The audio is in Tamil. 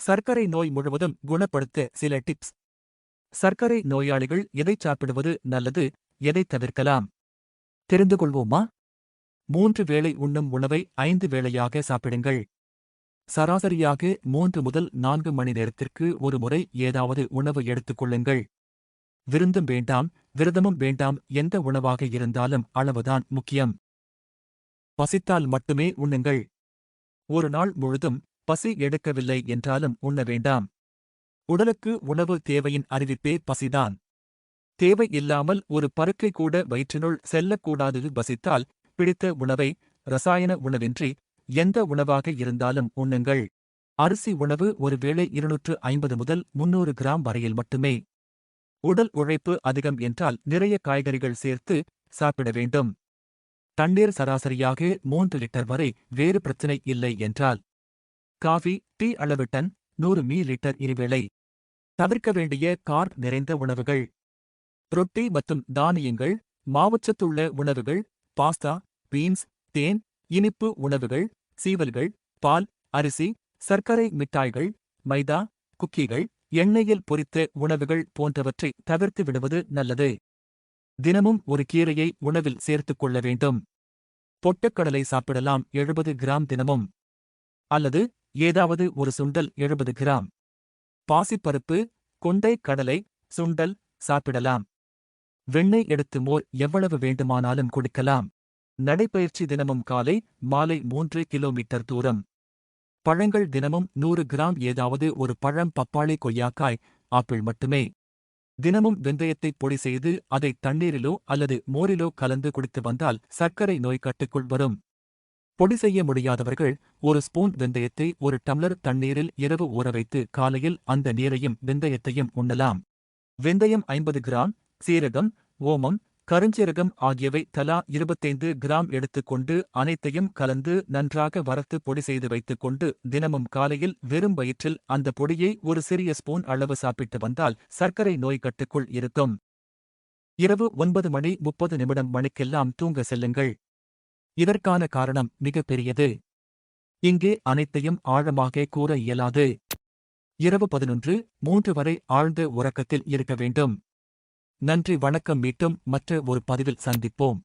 சர்க்கரை நோய் முழுவதும் குணப்படுத்த சில டிப்ஸ். சர்க்கரை நோயாளிகள் எதை சாப்பிடுவது நல்லது எதை தவிர்க்கலாம்? தெரிந்து கொள்வோமா? மூன்று வேளை உண்ணும் உணவை ஐந்து வேளையாக சாப்பிடுங்கள். சராசரியாக மூன்று முதல் நான்கு மணி நேரத்திற்கு ஒரு முறை ஏதாவது உணவு எடுத்துக்கொள்ளுங்கள் விருந்தும் வேண்டாம் விரதமும் வேண்டாம் எந்த உணவாக இருந்தாலும் அளவுதான் முக்கியம். பசித்தால் மட்டுமே உண்ணுங்கள். ஒரு நாள் முழுதும் பசி எடுக்கவில்லை என்றாலும் உண்ண வேண்டாம். உடலுக்கு உணவு தேவையின் அறிவிப்பே பசிதான். தேவை இல்லாமல் ஒரு பருக்கை கூட வயிற்றினுள் செல்லக்கூடாது பசித்தால் பிடித்த உணவை ரசாயன உணவின்றி எந்த உணவாக இருந்தாலும் உண்ணுங்கள். அரிசி உணவு ஒருவேளை இருநூற்று ஐம்பது முதல் முன்னூறு கிராம் வரையில் மட்டுமே. உடல் உழைப்பு அதிகம் என்றால் நிறைய காய்கறிகள் சேர்த்து சாப்பிட வேண்டும். தண்ணீர் சராசரியாக மூன்று லிட்டர் வரை வேறு பிரச்சினை இல்லை என்றால் காஃபி டீ அளவு டன் நூறு மீ லிட்டர் இருவேளை. தவிர்க்க வேண்டிய கார்ப் நிறைந்த உணவுகள். ரொட்டி மற்றும் தானியங்கள் மாவுச்சத்துள்ள உணவுகள் பாஸ்தா பீன்ஸ் தேன் இனிப்பு உணவுகள் சீவல்கள் பால் அரிசி சர்க்கரை மிட்டாய்கள் மைதா குக்கீகள் எண்ணெயில் பொரித்த உணவுகள் போன்றவற்றை தவிர்த்து விடுவது நல்லது. தினமும் ஒரு கீரையை உணவில் சேர்த்துக் கொள்ள வேண்டும். பொட்டக்கடலை சாப்பிடலாம் எழுபது கிராம் தினமும். அல்லது ஏதாவது ஒரு சுண்டல் எழுபது கிராம். பாசிப்பருப்பு கொண்டை கடலை சுண்டல் சாப்பிடலாம். வெண்ணெய் எடுத்து மோர் எவ்வளவு வேண்டுமானாலும் குடிக்கலாம். நடைப்பயிற்சி தினமும் காலை மாலை மூன்று கிலோமீட்டர் தூரம். பழங்கள் தினமும் நூறு கிராம் ஏதாவது ஒரு பழம் பப்பாளி கொய்யாக்காய் ஆப்பிள் மட்டுமே. தினமும் வெந்தயத்தை பொடி செய்து அதை தண்ணீரிலோ அல்லது மோரிலோ கலந்து குடித்து வந்தால் சர்க்கரை நோய் கட்டுக்குள் வரும். பொடி செய்ய முடியாதவர்கள் ஒரு ஸ்பூன் வெந்தயத்தை ஒரு டம்ளர் தண்ணீரில் இரவு ஊற வைத்து காலையில் அந்த நீரையும் வெந்தயத்தையும் உண்ணலாம். வெந்தயம் ஐம்பது கிராம் சீரகம் ஓமம் கருஞ்சீரகம் ஆகியவை தலா இருபத்தைந்து கிராம் எடுத்துக்கொண்டு அனைத்தையும் கலந்து நன்றாக வறுத்து பொடி செய்து வைத்துக்கொண்டு தினமும் காலையில் வெறும் வயிற்றில் அந்த பொடியை ஒரு சிறிய ஸ்பூன் அளவு சாப்பிட்டு வந்தால் சர்க்கரை நோய் கட்டுக்குள் இருக்கும். இரவு ஒன்பது மணி முப்பது நிமிடம் மணிக்கெல்லாம் தூங்க செல்லுங்கள். இதற்கான காரணம் மிக பெரியது. இங்கே அனைத்தையும் ஆழமாக கூற இயலாது. இரவு பதினொன்று மூன்று வரை ஆழ்ந்த உறக்கத்தில் இருக்க வேண்டும். நன்றி வணக்கம் மீட்டும் மற்ற ஒரு பதிவில் சந்திப்போம்.